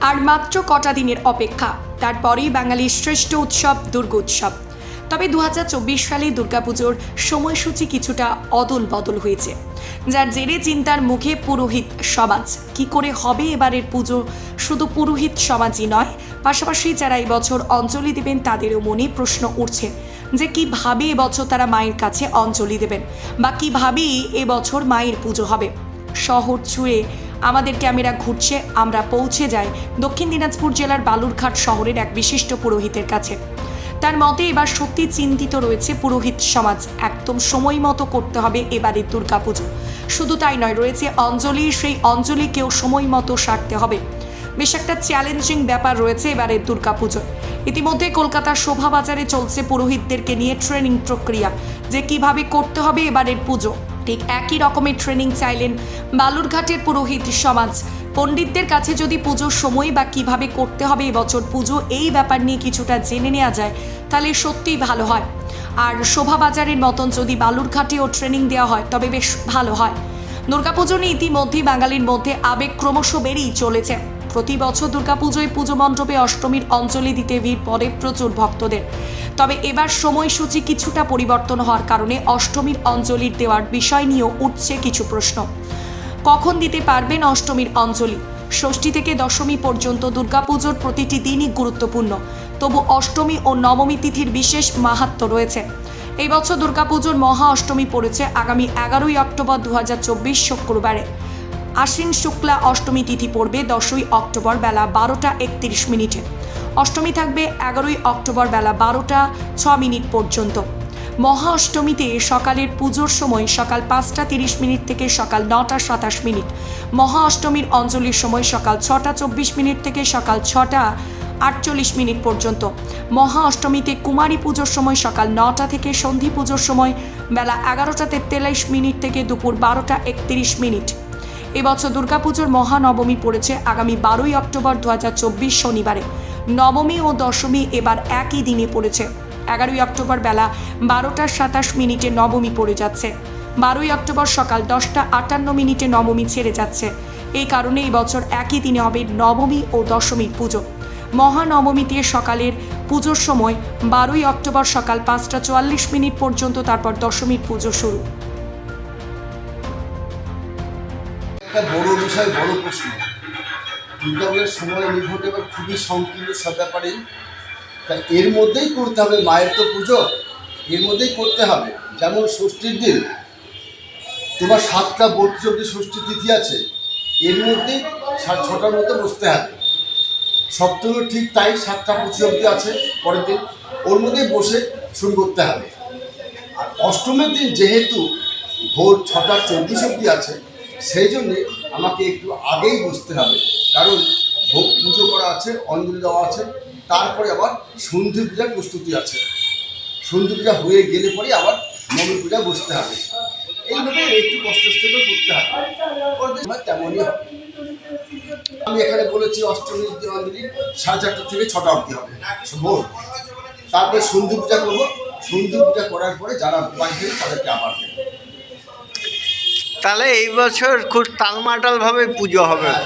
আর মাত্র কটা দিনের অপেক্ষা। তারপরেই বাঙালির শ্রেষ্ঠ উৎসব দুর্গোৎসব তবে দু সালে দুর্গাপুজোর সময়সূচি কিছুটা অদল বদল হয়েছে। যার জেরে চিন্তার মুখে পুরোহিত সমাজ। কি করে হবে এবারের পুজো? শুধু পুরোহিত সমাজই নয়, পাশাপাশি যারা এবছর অঞ্জলি দেবেন তাদেরও মনে প্রশ্ন উঠছে যে কীভাবে এবছর তারা মায়ের কাছে অঞ্জলি দেবেন? বা কীভাবে এবছর মায়ের পুজো হবে? শহর ছুঁয়ে আমাদের ক্যামেরা ঘুরছে, আমরা পৌঁছে যাই দক্ষিণ দিনাজপুর জেলার বালুরঘাট শহরের এক বিশিষ্ট পুরোহিতের কাছে। তার মতে এবার সত্যি চিন্তিত রয়েছে পুরোহিত সমাজ, একদম সময় মতো করতে হবে এবারের দুর্গাপুজো। শুধু তাই নয়, রয়েছে অঞ্জলি, সেই অঞ্জলিকেও সময় মতো সারতে হবে। বেশ একটা চ্যালেঞ্জিং ব্যাপার রয়েছে এবারের দুর্গাপুজোয়। ইতিমধ্যে কলকাতার শোভাবাজারে চলছে পুরোহিতদেরকে নিয়ে ট্রেনিং প্রক্রিয়া, যে কীভাবে করতে হবে এবারের পুজো। ঠিক একই রকমের ট্রেনিং চাইলেন বালুরঘাটের পুরোহিত সমাজ। পণ্ডিতদের কাছে যদি পুজোর সময় বা কীভাবে করতে হবে এবছর পুজো এই ব্যাপার নিয়ে কিছুটা জেনে নেওয়া যায়, তাহলে সত্যিই ভালো হয়। আর শোভাবাজারের মতন যদি বালুরঘাটেও ট্রেনিং দেওয়া হয়, তবে বেশ ভালো হয়। দুর্গাপুজো নিয়ে ইতিমধ্যেই বাঙালির মধ্যে আবেগ ক্রমশ বেড়েই চলেছে। প্রতি বছর দুর্গাপুজোয় পুজো মণ্ডপে অষ্টমীর অঞ্জলি দিতে ভিড় পড়ে প্রচুর ভক্তদের। তবে এবার সময়সূচি কিছুটা পরিবর্তন হওয়ার কারণে অষ্টমীর অঞ্জলির দেওয়ার বিষয় নিয়েও উঠছে কিছু প্রশ্ন। কখন দিতে পারবেন অষ্টমীর অঞ্জলি? ষষ্ঠী থেকে দশমী পর্যন্ত দুর্গাপুজোর প্রতিটি দিনই গুরুত্বপূর্ণ। তবু অষ্টমী ও নবমী তিথির বিশেষ মাহাত্ম্য রয়েছে। এই বছর দুর্গাপুজোর মহা অষ্টমী পড়েছে আগামী এগারোই অক্টোবর দু হাজার চব্বিশ শুক্রবারে। আশ্বিন শুক্লা অষ্টমী তিথি পড়বে দশই অক্টোবর বেলা বারোটা একত্রিশ মিনিটে। অষ্টমী থাকবে এগারোই অক্টোবর বেলা বারোটা ছ মিনিট পর্যন্ত। মহা অষ্টমীতে সকালের পুজোর সময় সকাল পাঁচটা তিরিশ মিনিট থেকে সকাল নটা সাতাশ মিনিট। মহা অষ্টমীর অঞ্জলির সময় সকাল ছটা চব্বিশ মিনিট থেকে সকাল ছটা আটচল্লিশ মিনিট পর্যন্ত। মহা অষ্টমীতে কুমারী পুজোর সময় সকাল নটা থেকে সন্ধি পুজোর সময় বেলা এগারোটা তেতাল্লিশ মিনিট থেকে দুপুর বারোটা একত্রিশ মিনিট। এবছর দুর্গাপুজোর মহানবমী পড়েছে আগামী বারোই অক্টোবর দু হাজার চব্বিশ শনিবারে। নবমী ও দশমী এবার একই দিনে পড়েছে। এগারোই অক্টোবর বেলা বারোটা সাতাশ মিনিটে নবমী পড়ে যাচ্ছে। বারোই অক্টোবর সকাল দশটা আটান্ন মিনিটে নবমী ছেড়ে যাচ্ছে। এই কারণে বছর একই দিনে হবে নবমী ও দশমীর পুজো। মহানবমীতে সকালের পুজোর সময় বারোই অক্টোবর সকাল পাঁচটা চুয়াল্লিশ মিনিট পর্যন্ত তারপর দশমীর পুজো শুরু। একটা বড় বিষয়, বড় প্রশ্ন। দুর্গাপুজোর সময় নির্ভর এবার খুবই সংকীর্ণ সব ব্যাপারেই। তাই এর মধ্যেই করতে হবে, মায়ের তো পুজো, এর মধ্যেই করতে হবে। যেমন ষষ্ঠীর দিন, তোমার সাতটা বত্রিশ অব্দি ষষ্ঠী তিথি আছে, এর মধ্যে সাত ছটার মধ্যে বসতে হবে। সপ্তমী ঠিক তাই সাতটা পঁচিশ অব্দি আছে, পরের দিন। ওর মধ্যেই বসে শুরু করতে হবে। আর অষ্টমীর দিন যেহেতু ভোর ছটা চব্বিশ অব্দি আছে সেই জন্যে আমাকে একটু আগেই বসতে হবে। কারণ ভোগ পুজো করা আছে, অঞ্জলি দেওয়া আছে, তারপরে আবার সন্ধি পূজার প্রস্তুতি আছে। সন্ধি পূজা হয়ে গেলে পরে আবার নবমী পূজা বসতে হবে। এইভাবে একটু কষ্ট করে করতে হবে। তেমনই আমি এখানে বলেছি অষ্টমী অঞ্জলি সাড়ে চারটা থেকে ছটা অবধি হবে। ভোর তারপরে সন্ধি পূজা করব। সন্ধি পূজা করার পরে যারা বাড়ি তাদেরকে আবার দেবো। তাহলে এই বছর খুব টালমাটাল ভাবে পুজো হবে হ্যাঁ।